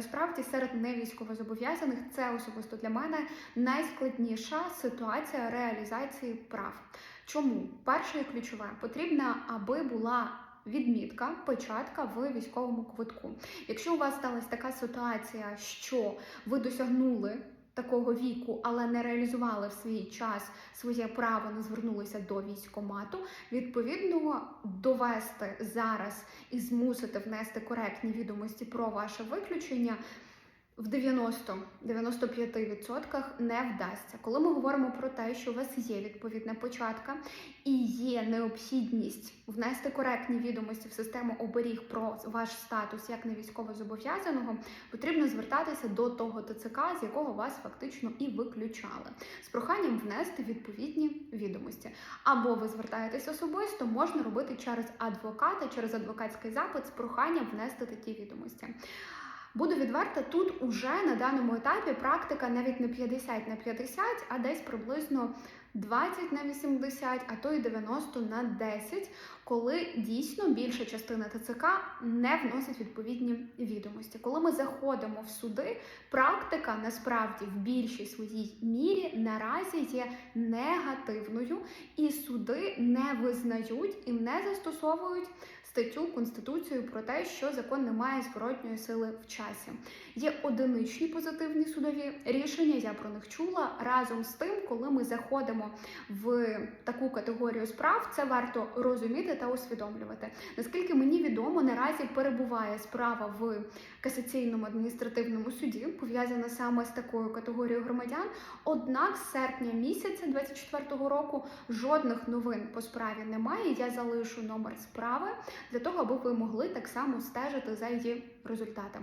Насправді серед невійськовозобов'язаних це особисто для мене найскладніша ситуація реалізації прав. Чому перше і ключове потрібно, аби була відмітка, печатка в військовому квитку. Якщо у вас сталася така ситуація, що ви досягнули такого віку, але не реалізували в свій час своє право, не звернулися до військкомату, відповідно довести зараз і змусити внести коректні відомості про ваше виключення. В 90-95% не вдасться. Коли ми говоримо про те, що у вас є відповідна початка і є необхідність внести коректні відомості в систему оберіг про ваш статус як не військовозобов'язаного, потрібно звертатися до того ТЦК, з якого вас фактично і виключали, з проханням внести відповідні відомості. Або ви звертаєтесь особисто, можна робити через адвоката, через адвокатський запит з проханням внести такі відомості. Буду відверта, тут уже на даному етапі практика навіть не 50 на 50, а десь приблизно 20 на 80, а то й 90 на 10, коли дійсно більша частина ТЦК не вносить відповідні відомості. Коли ми заходимо в суди, практика насправді в більшій своїй мірі наразі є негативною, і суди не визнають і не застосовують статтю Конституцію про те, що закон не має зворотньої сили в часі. Є одиничні позитивні судові рішення. Я про них чула разом з тим, коли ми заходимо в таку категорію справ, це варто розуміти та усвідомлювати. Наскільки мені відомо, наразі перебуває справа в касаційному адміністративному суді, пов'язана саме з такою категорією громадян. Однак з серпня місяця 24-го року жодних новин по справі немає. Я залишу номер справи для того, аби ви могли так само стежити за її результатами.